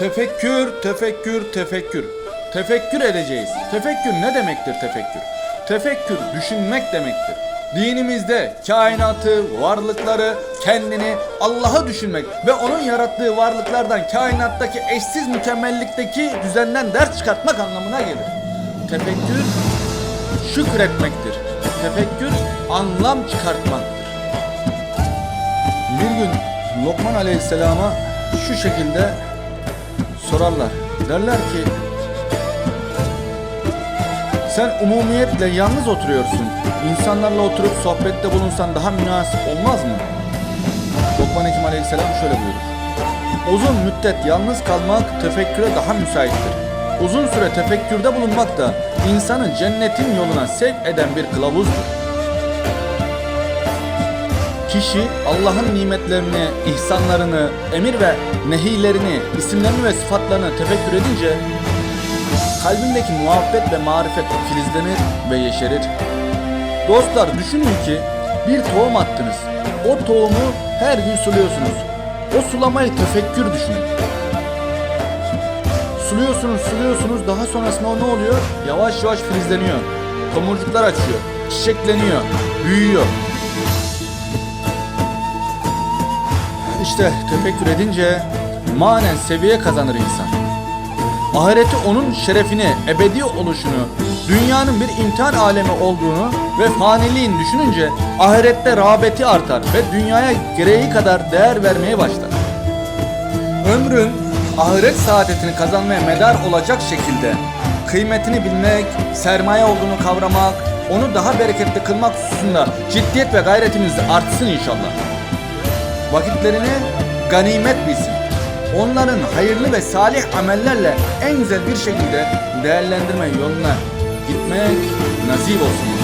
Tefekkür, tefekkür, tefekkür. Tefekkür edeceğiz. Tefekkür ne demektir tefekkür? Tefekkür düşünmek demektir. Dinimizde kainatı, varlıkları, kendini, Allah'ı düşünmek ve onun yarattığı varlıklardan kainattaki eşsiz mükemmellikteki düzenden ders çıkartmak anlamına gelir. Tefekkür şükretmektir. Tefekkür anlam çıkartmaktır. Bir gün Lokman Aleyhisselam'a şu şekilde sorarlar. Derler ki sen umumiyetle yalnız oturuyorsun. İnsanlarla oturup sohbette bulunsan daha münasip olmaz mı? Lokman Hekim Aleyhisselam şöyle buyurur. Uzun müddet yalnız kalmak tefekküre daha müsaittir. Uzun süre tefekkürde bulunmak da insanı cennetin yoluna sevk eden bir kılavuzdur. Kişi Allah'ın nimetlerini, ihsanlarını, emir ve nehilerini, isimlerini ve sıfatlarını tefekkür edince kalbindeki muhabbet ve marifet filizlenir ve yeşerir. Dostlar düşünün ki bir tohum attınız. O tohumu her gün suluyorsunuz. O sulamayı tefekkür düşünün. Suluyorsunuz, suluyorsunuz. Daha sonrasında o ne oluyor? Yavaş yavaş filizleniyor. Tomurcuklar açıyor. Çiçekleniyor. Büyüyor. İşte tefekkür edince manen seviye kazanır insan. Ahireti onun şerefini, ebedi oluşunu, dünyanın bir imtihan alemi olduğunu ve faniliğin düşününce ahirette rağbeti artar ve dünyaya gereği kadar değer vermeye başlar. Ömrün ahiret saadetini kazanmaya medar olacak şekilde kıymetini bilmek, sermaye olduğunu kavramak, onu daha bereketli kılmak hususunda ciddiyet ve gayretiniz artsın inşallah vakitlerini ganimet bilsin. Onların hayırlı ve salih amellerle en güzel bir şekilde değerlendirme yoluna gitmek nasip olsun